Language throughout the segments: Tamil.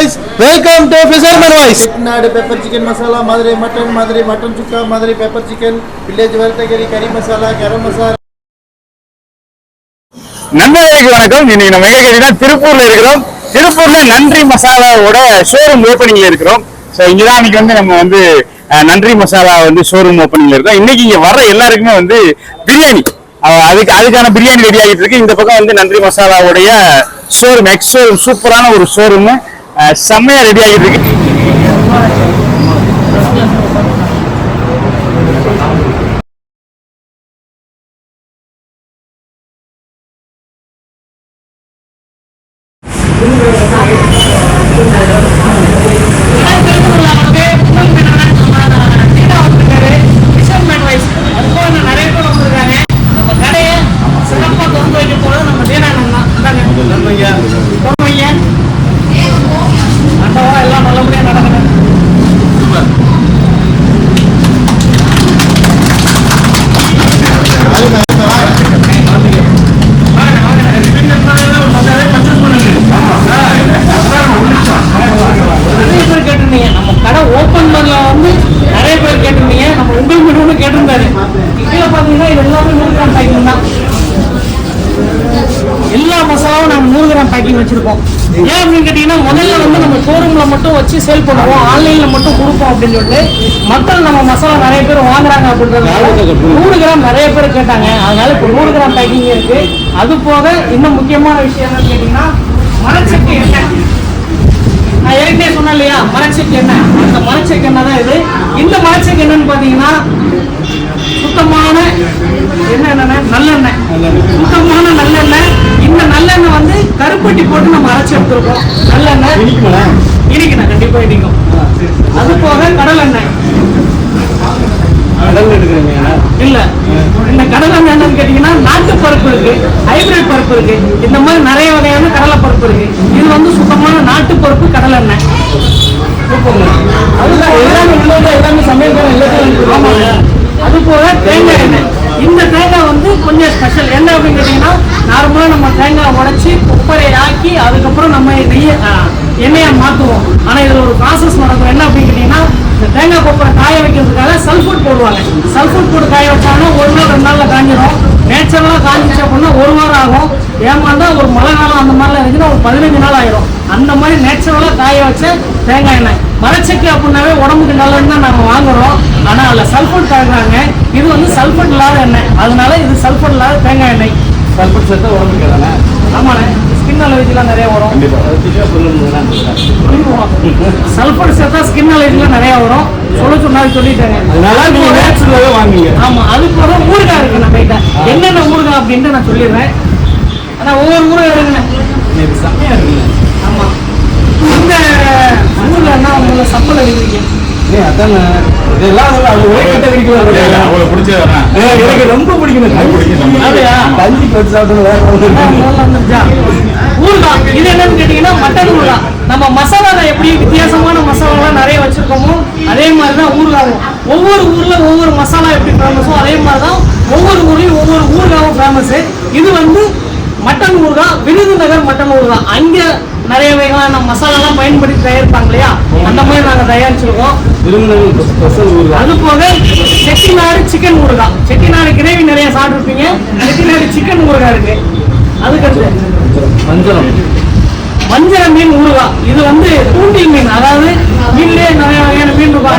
Voice welcome to fisherman voice Chettinad pepper chicken masala Madurai mutton Madurai mutton chukka Madurai pepper chicken village வறுத்தகரி கறி மசாலா கரம் மசாலா நண்பர்களுக்கு வணக்கம். இன்னைக்கு நம்ம எங்க கேட்டீங்கன்னா திருப்பூர்ல இருக்கிறோம். திருப்பூர்ல நன்றி மசாலாவோட ஷோரூம் ஓப்பனிங்ல இருக்கிறோம். ஸோ இங்கதான் இன்னைக்கு வந்து நம்ம வந்து நன்றி மசாலா வந்து ஷோரூம் ஓப்பனிங்ல இருக்கோம். இன்னைக்கு இங்க வர்ற எல்லாருக்குமே வந்து பிரியாணி. அதுக்கு அதுக்கான பிரியாணி ரெடி ஆகிட்டு இருக்கு. இந்த பக்கம் வந்து நன்றி மசாலாவுடைய ஷோரூம் எக்ஸ் ஷோரூம் சூப்பரான ஒரு ஷோரூம் செம்மையா ரெடி ஆகிட்டு இருக்கு எல்லாம் நல்லபடியா நடக்கணும் நிறைய பேர் கேட்டிருந்தீங்க நம்ம கடை ஓப்பன் பண்ணல வந்து நிறைய பேர் கேட்டிருந்தீங்க நம்ம உங்களுக்கு மட்டும் கேட்டிருந்தாரு கீழே பார்த்தீங்கன்னா இது எல்லாமே நூறு கிராம் பேக்கிங் தான் எல்லா மசாலாவும் நம்ம நூறு கிராம் பேக்கிங் வச்சிருக்கோம் ஏன் அப்படின்னு கேட்டீங்கன்னா முதல்ல வந்து ஷோரூம்ல மட்டும் வச்சு சேல் பண்ணுவோம். ஆன்லைன்ல மட்டும் கொடுப்போம் அப்படின்னு சொல்லிட்டு மக்கள் நம்ம மசாலா நிறைய பேர் வாங்குறாங்க அப்படின்றதுனால நூறு கிராம் நிறைய பேர் கேட்டாங்க. அதனால இப்போ நூறு கிராம் பேக்கிங் இருக்கு. அது போக இன்னும் முக்கியமான விஷயம் என்னன்னு கேட்டீங்கன்னா மரச்செக்கு எண்ணெய். நான் ஏற்கனவே சொன்னேன் இல்லையா? மரச்செக்கு எண்ணெய். அந்த மரச்செக்கு எண்ணெய் தான் இது. இந்த மரச்செக்கு என்னன்னு பார்த்தீங்கன்னா சுத்தமான என்ன எண்ணெய் நல்லெண்ணெய். சுத்தமான நல்லெண்ணெய். இந்த நல்லெண்ணெய் வந்து கருப்பட்டி போட்டு நம்ம அரைச்சி எடுத்துருக்கோம். நல்லெண்ணெய். இனிக்கணும் கண்டிப்பா இனிக்கும் அது போக கடல் எண்ணெய் இல்ல. இந்த கடலை எண்ணெய் என்னன்னு கேட்டீங்கன்னா நாட்டு பருப்பு இருக்கு ஹைபிரிட் பருப்பு இருக்கு இந்த மாதிரி நிறைய வகையான கடலை பருப்பு இருக்கு. இது வந்து சுத்தமான நாட்டு பருப்பு கடலை எண்ணெய் அது எல்லாமே உள்ளது எல்லாமே சமையல் எல்லாத்தையும் ஆமாங்க அது போக தேங்காய் எண்ணெய். இந்த தேங்காய் வந்து கொஞ்சம் ஸ்பெஷல் என்ன அப்படின்னு கேட்டீங்கன்னா நார்மலாக நம்ம தேங்காய் உடைச்சி குப்பரையை ஆக்கி அதுக்கப்புறம் நம்ம நெய்ய எண்ணெயை மாற்றுவோம் ஆனால் இதில் ஒரு ப்ராசஸ் நடக்கும் என்ன அப்படின்னு கேட்டீங்கன்னா இந்த தேங்காய் கொப்பரை காய வைக்கிறதுக்காக சல்ஃபூட் போடுவாங்க. சல்ஃபூட் போட்டு காய வச்சாங்கன்னா ஒரு நாள் ரெண்டு நாளில் காஞ்சிரும். நேச்சுரலாக காஞ்சிச்சு அப்படின்னா ஒரு வாரம் ஆகும். ஏமாந்தா ஒரு மழை காலம் அந்த மாதிரிலாம் இருந்துச்சுன்னா ஒரு பதினஞ்சு நாள் ஆயிரும். அந்த மாதிரி நேச்சுரலாக காய வச்ச தேங்காய் எண்ணெய். மரச்செக்கு அப்படின்னாவே உடம்புக்கு நல்லதுன்னு தான் நம்ம வாங்குறோம். ஆனால் அதில் சல்ஃபர் கலக்குறாங்க இது வந்து சல்ஃபர் இல்லாத எண்ணெய். அதனால இது சல்ஃபர் இல்லாத தேங்காய் எண்ணெய். சல்பட் சேர்த்தா உடம்புக்கு தானே? ஆமாண்ணே. ஸ்கின் அலர்ஜிலாம் நிறைய வரும். சல்ஃபர் சேர்த்தா ஸ்கின் அலர்ஜிலாம் நிறைய வரும். சொல்ல சொன்னாலும் சொல்லிட்டாங்க ஆமா அது போக ஊறுகாய் இருக்கு நம்ம கிட்ட. என்னென்ன ஊறுகாய் அப்படின்ட்டு நான் சொல்லிடுறேன். ஆனா ஒவ்வொரு ஊறுகாய் இருக்குண்ணே செம்மையா இருக்குங்க. ஆமா. இந்த ஊர்லன்னா உங்களை சப்பல் அடிக்கிறீங்க. எனக்கு ரொம்ப பிடிக்கும் ஊறுகாய். இது என்னன்னு கேட்டீங்கன்னா மட்டன் ஊறுகாய். நம்ம மசாலால எப்படி வித்தியாசமான மசாலாலாம் நிறைய வச்சிருக்கோமோ அதே மாதிரி தான் ஊறுகாவும். ஒவ்வொரு ஊர்ல ஒவ்வொரு மசாலா எப்படி ஃபேமஸோ அதே மாதிரி தான் ஒவ்வொரு ஊர்லயும் ஒவ்வொரு ஊறுகாவும் ஃபேமஸ் இது வந்து மட்டன் ஊறுகாய் விருதுநகர் மட்டன் ஊறுகாய். அங்க நிறைய வகையான மசாலாலாம் பயன்படுத்தி தயாரிப்பாங்க இல்லையா? அந்த மாதிரி நாங்க தயாரிச்சிருக்கோம். அது போக செட்டிநாடு சிக்கன் ஊறுகாய். செட்டிநாடு கிரேவி நிறைய சாப்பிட்டுருப்பீங்க. செட்டிநாடு சிக்கன் ஊறுகாய் இருக்கு. அதுக்கடுத்து மஞ்சளம். வஞ்சர மீன் ஊறுகாய். இது வந்து தூண்டில் மீன். அதாவது மீன்லயே நிறைய வகையான மீன் இருக்கும்.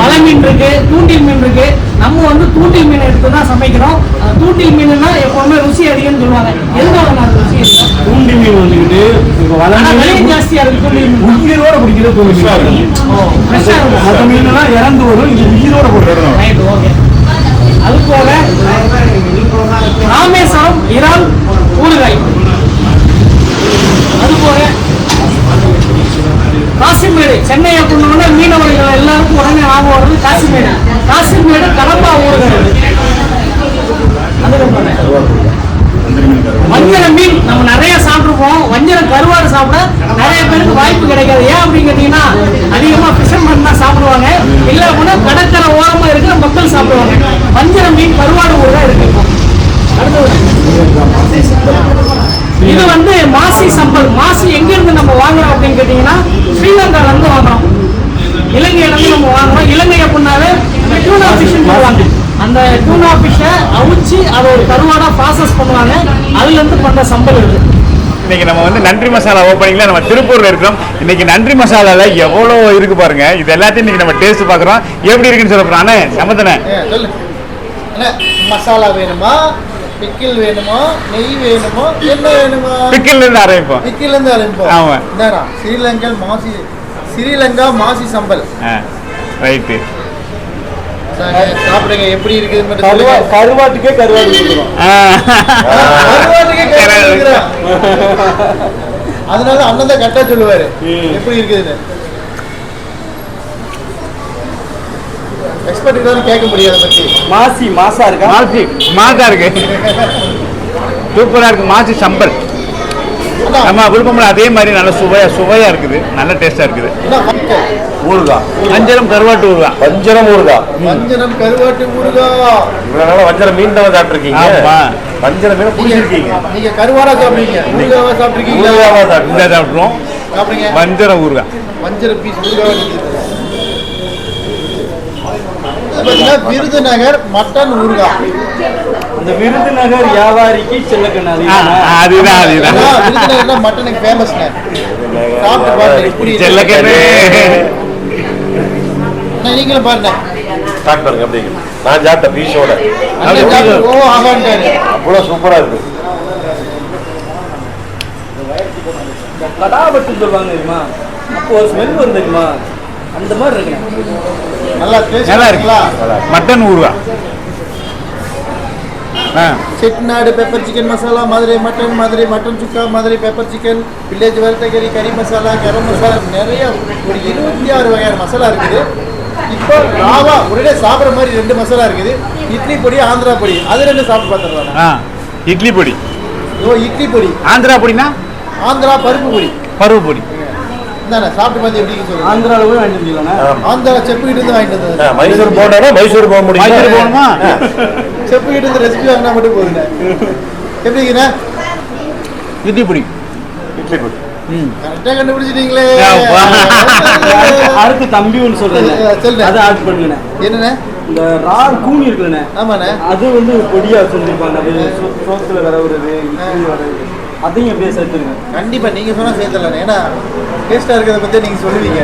மலை மீன், இருக்கு தூண்டில் மீன் இருக்கு. நம்ம வந்து தூண்டில் மீன் எடுத்து தான் சமைக்கிறோம். தூண்டில் மீன்னா எப்பவுமே ருசி அதிகம்னு சொல்லுவாங்க. எதுக்காக நான் ருசி அதிகம்? தூண்டி மீன் வந்துக்கிட்டு விலையும் மீன் ஜாஸ்தியா இருக்கு தூண்டில் மீன். உயிரோட இருக்கும். மற்ற மீன்லாம் இறந்து வரும் இது உயிரோட போட்டு Right, okay. அது போக ராமேஸ்வரம் இறால் ஊறுகாய் அது போக சென்னையை சென்னை அப்படின்னா மீனவர்கள் எல்லாருக்கும் உடனே ஞாபகம் வருது காசிமேடு. காசிமேடு கடம்பா ஊறுகாய் வஞ்சர மீன் நம்ம நிறைய சாப்பிட்டுருப்போம் வஞ்சர கருவாடு சாப்பிட நிறைய பேருக்கு வாய்ப்பு கிடைக்காது. ஏன் அப்படின்னு கேட்டீங்கன்னா அதிகமா ஃபிஷர்மேன் தான் சாப்பிடுவாங்க. இல்ல அப்படின்னா கடற்கரை ஓரமா இருக்கிற மக்கள் சாப்பிடுவாங்க. வஞ்சர மீன் கருவாடு ஊறுகாய் இருக்கு. இது வந்து மாசி சம்பல். மாசி எங்க இருந்து நம்ம வாங்குறோம் அப்படின்னு கேட்டீங்கன்னா ஸ்ரீலங்கால இருந்து வாங்குறோம். இலங்கையில இருந்து நம்ம வாங்குறோம். இலங்கை அப்படின்னாவே டூனா ஃபிஷ் போடுவாங்க அந்த டூனா ஃபிஷ்ஷை அவிச்சு அதை ஒரு கருவாடா ப்ராசஸ் பண்ணுவாங்க. அதுல இருந்து பண்ற சம்பல் இது. இன்னைக்கு நம்ம வந்து நன்றி மசாலா ஓப்பனிங்ல நம்ம திருப்பூர்ல இருக்கோம் இன்னைக்கு நன்றி மசாலால எவ்வளோ இருக்கு பாருங்க. இது எல்லாத்தையும் இன்னைக்கு நம்ம டேஸ்ட் பார்க்குறோம். எப்படி இருக்குன்னு சொல்ல அண்ணே சமத்தனே ஏ, சொல்லு. அண்ணா மசாலா வேணுமா? பிக்கில் வேணுமா? நெய் வேணுமா? என்ன வேணுமா? பிக்கில் இருந்து ஆரம்பிப்போம். பிக்கில் இருந்து ஆரம்பிப்போம். ஆமா. என்னடா ஸ்ரீலங்கல் மாசி ஸ்ரீலங்கா மாசி சம்பல். ரைட்டு. நாங்க சாப்பிடுங்க எப்படி சொல்லுங்க. கருவாட்டுக்கே கருவாடு கருவாட்டுக்கே இருக்கிறேன். அதனால அண்ணன் தான் கரெக்டா சொல்லுவாரு. எப்படி இருக்குதுன்னு. எக்ஸ்பர்ட் தான் கேட்க முடியாது பத்தி. மாசி மாசா இருக்கா? மாசி மாசா இருக்கு. சூப்பரா இருக்கு. மாசி சம்பல். நம்ம விழுப்பம்ல அதே மாதிரி நல்ல சுவையா சுவையா இருக்குது. நல்ல டேஸ்டா இருக்குது. ஊருகா அஞ்சரம் கருவாட்டு ஊறுகாய். வஞ்சரம் ஊருகா வஞ்சனம் கருவாட்டு ஊறுகா இவ்வளவு நாளா வஞ்சரம் மீன் தான் சாப்பிட்டுருக்கீங்க? ஆமா. வஞ்சரம் மீன் பிடிச்சிருக்கீங்க. நீங்க கருவாடா சாப்பிடுறீங்க. ஊறுகாவா சாப்பிட்டுருக்கீங்களா? ஊருகாவா சாப்பிட்டு இந்த சாப்பிட்றோம் சாப்பிடுங்க. வஞ்சரம் ஊறுகாய். வஞ்சர பீஸ் ஊறுகாவா பார்த்தீங்கன்னா விருதுநகர் மட்டன் ஊறுகாய் இந்த விருதுநகர் வியாபாரிக்கு செல்லக்கண்ணாதி அதுதான் அதுதான். ஆனா, விருதுநகர்னா மட்டனுக்கு இருக்கு. செல்லக்கண்ணு நீங்களும் பாருங்க. ஸ்டார்ட் பண்ணுங்க அப்படிங்க நான் சாப்பிட்டேன் ஆகான்ட்டாரு. அவ்வளோ சூப்பரா இருக்கு. கடாபட்டு சொல்லுவாங்க தெரியுமா? அப்போ ஒரு ஸ்மெல் தெரியுமா? அந்த மாதிரி இருக்கு நல்லா டேஸ்ட் நல்லா இருக்கு. மட்டன் ஊறுகாய். ஆ. Chettinad pepper chicken masala Madurai mutton Madurai mutton chukka Madurai pepper chicken village வறுத்தகரி கறி மசாலா கரம் மசாலா நிறைய ஒரு இருபத்தி ஆறு வகையான மசாலா இருக்குது. இப்போ ராவா உடனே சாப்பிட்ற மாதிரி ரெண்டு மசாலா இருக்குது. இட்லி பொடி ஆந்திரா பொடி. அது ரெண்டு சாப்பிட்டு பார்த்துருவாங்க ஆ. இட்லி பொடி. ஓ இட்லி பொடி. ஆந்திரா பொடினா? ஆந்திரா பருப்பு பொடி. பருப்பு பொடி. இந்தாண்ணே சாப்பிட்டு பார்த்து எப்படி சொல்லுங்க. ஆந்திரால போய் வாங்கிட்டு வந்தீங்களா ஆந்திரா செப்புக்கிட்டு இருந்து வாங்கிட்டு வந்தது. மைசூர் போனா மைசூர் போக முடியும் மைசூர் போகணுமா? செப்புக்கிட்டு இருந்து ரெசிபி வாங்கினா மட்டும் போதுண்ணே எப்படிங்கண்ணே இட்லி பொடி. இட்லி பொடி. கரெக்டாக கண்டுபிடிச்சிட்டீங்களே. அடுத்து தம்பி ஒன்று சொல்றேன். அதை ஆட் பண்ணுங்கண்ணே. என்னண்ணே? இந்த ரால் கூனி இருக்குல்லண்ணே. ஆமாண்ணே. அது வந்து பொடியா வச்சுருப்பாங்க அது சோ- சோத்துல இட்லி வரது அதையும் எப்படியே சேர்த்துருங்க. கண்டிப்பா நீங்க சொன்னா சேர்த்துடலாம். ஏன்னா டேஸ்டா இருக்கிறத பத்தி நீங்க சொல்லுவீங்க.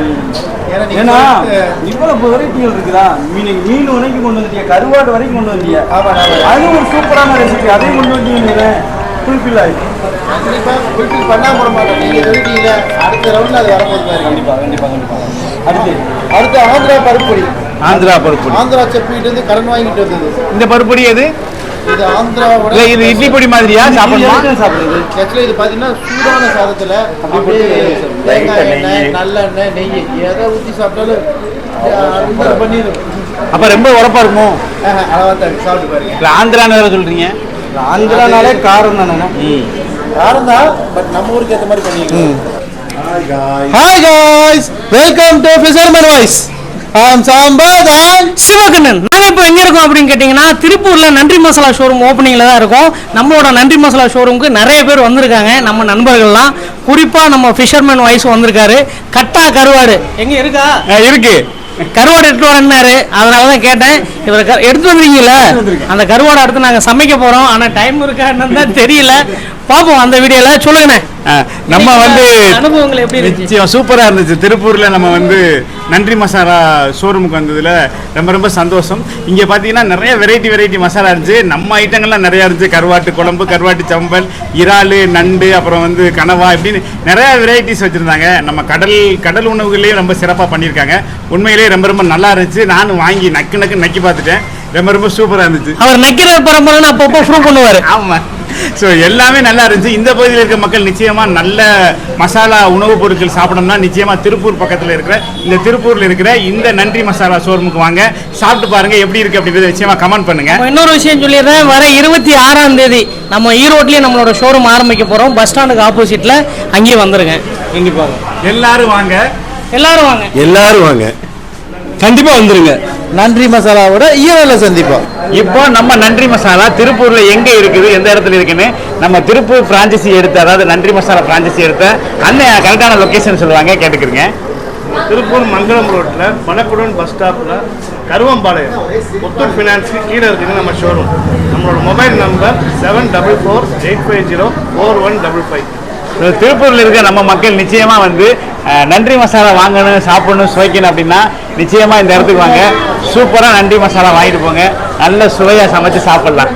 ஏன்னா ஏன்னா இவ்வளவு வெரைட்டிகள் இருக்குதா? மீன் மீன் வரைக்கும் கொண்டு வந்துட்டியா? கருவாடு வரைக்கும் கொண்டு வந்துட்டியா? ஆமா. அது ஒரு சூப்பரான ரெசிபி அதையும் கொண்டு வந்தீங்க ஃபுல்ஃபில் ஆயிடுச்சு கண்டிப்பா fulfill பண்ணாம போட மாட்டோம் நீங்க சொல்லிட்டீங்க அடுத்த ரவுண்ட்ல அது வரும்போது பாருங்க. கண்டிப்பா கண்டிப்பா கண்டிப்பா. அடுத்து. அடுத்து ஆந்திரா பருப்பொடி ஆந்திரா பருப்பு ஆந்திரா செப்பிட்டு இருந்து கடன் வாங்கிட்டு வந்தது. இந்த பருப்பு பொடி எது? இது ஆந்திராவோட இல்ல இது இட்லி பொடி மாதிரியா? சாப்பிடணுமா? சாப்பிடுறது. ஆக்சுவலி இது பாத்தீங்கன்னா சூடான சாதத்துல அப்படியே தேங்காய் எண்ணெய் நல்லெண்ணெய் நெய். எதை ஊத்தி சாப்பிட்டாலும் பண்ணிடும் அப்ப ரொம்ப உரப்பா இருக்குமோ? அளவா தான். சாப்பிட்டு பாருங்க. இல்ல ஆந்திரான்னு வேற சொல்றீங்க ஆந்திரானாலே காரம் தானே ம். காரம் தான் பட் நம்ம ஊருக்கு ஏற்ற மாதிரி பண்ணிக்கலாம். Hi guys, welcome to Fisherman Voice. Sivakannan நாங்க இப்போ எங்க இருக்கோம் அப்படின்னு கேட்டிங்கன்னா திருப்பூர்ல நன்றி மசாலா ஷோரூம் ஓப்பனிங்ல தான் இருக்கோம். நம்மளோட நன்றி மசாலா ஷோரூமுக்கு நிறைய பேர் வந்திருக்காங்க நம்ம நண்பர்கள்லாம். குறிப்பா நம்ம ஃபிஷர்மேன் வைஸ் வந்திருக்காரு கட்டா கருவாடு. எங்க இருக்கா? இருக்கு. கருவாடு எடுத்து வரேன்னாரு. அதனால தான் கேட்டேன். இவர் எடுத்து வந்துருக்கீங்களா அந்த கருவாடை அடுத்து நாங்க சமைக்க போறோம். ஆனா டைம் இருக்கா என்னன்னு தெரியல. பாப்போம் அந்த வீடியோல. சொல்லுங்கண்ணே. நம்ம வந்து நிச்சயம் சூப்பரா இருந்துச்சு. திருப்பூர்ல நம்ம வந்து நன்றி மசாலா ஷோரூமுக்கு வந்ததுல ரொம்ப ரொம்ப சந்தோஷம். இங்க பாத்தீங்கன்னா நிறைய வெரைட்டி வெரைட்டி மசாலா இருந்துச்சு. நம்ம ஐட்டங்கள்லாம் நிறைய இருந்துச்சு. கருவாட்டு குழம்பு கருவாட்டு சம்பல் இறாலு நண்டு அப்புறம் வந்து கனவா இப்படின்னு நிறைய வெரைட்டிஸ் வச்சிருந்தாங்க. நம்ம கடல் கடல் உணவுகள்லயும் ரொம்ப சிறப்பா பண்ணியிருக்காங்க. உண்மையிலேயே ரொம்ப ரொம்ப நல்லா இருந்துச்சு. நானும் வாங்கி நக்கு நக்கு நக்கி பார்த்துட்டேன். ரொம்ப ரொம்ப சூப்பரா இருந்துச்சு. அவர் நக்கிற பரம்பரைன்னு அப்பப்போ ப்ரூவ் பண்ணுவாரு. ஆமா. ஸோ எல்லாமே நல்லா இருந்துச்சு. இந்த பகுதியில் இருக்க மக்கள் நிச்சயமா நல்ல மசாலா உணவுப் பொருட்கள் சாப்பிடணும்னா நிச்சயமா திருப்பூர் பக்கத்தில் இருக்கிற இந்த திருப்பூர்ல இருக்கிற இந்த நன்றி மசாலா ஷோரூமுக்கு வாங்க. சாப்பிட்டு பாருங்க எப்படி இருக்கு அப்படின்றத நிச்சயமா கமெண்ட் பண்ணுங்க. நம்ம இன்னொரு விஷயம் சொல்லிடுறேன். வர இருபத்தி ஆறாம் தேதி நம்ம ஈரோட்லயே நம்மளோட ஷோரூம் ஆரம்பிக்க போறோம். பஸ் ஸ்டாண்டுக்கு ஆப்போசிட்ல அங்கேயே வந்துருங்க. கண்டிப்பாக எல்லாரும் வாங்க. எல்லாரும் வாங்க. எல்லாரும் வாங்க. கண்டிப்பா வந்துருங்க. நன்றி மசாலாவோட ஈரோல சந்திப்போம். இப்போ நம்ம நன்றி மசாலா திருப்பூர்ல எங்க இருக்குது? எந்த இடத்துல இருக்குன்னு? நம்ம திருப்பூர் பிரான்ச்சசி எடுத்த அதாவது நன்றி மசாலா பிரான்ச்சசி எடுத்த அண்ணன் கரெக்டான லொகேஷன் சொல்லுவாங்க கேட்டுக்கிறீங்க. திருப்பூர் மங்களம் ரோட்டில் மணக்குடன் பஸ் ஸ்டாப்பில் கருவம்பாளையம் முத்தூட் ஃபினான்ஸுக்கு கீழே இருக்குது நம்ம ஷோரூம் நம்மளோட mobile number seven double four eight five zero four one double five திருப்பூரில் இருக்க நம்ம மக்கள் நிச்சயமாக வந்து நன்றி மசாலா வாங்கணும் சாப்பிடணும் சுவைக்கணும் அப்படின்னா நிச்சயமாக இந்த இடத்துக்கு வாங்க. சூப்பராக நன்றி மசாலா வாங்கிட்டு போங்க. நல்ல சுவையாக சமைச்சு சாப்பிட்லாம்.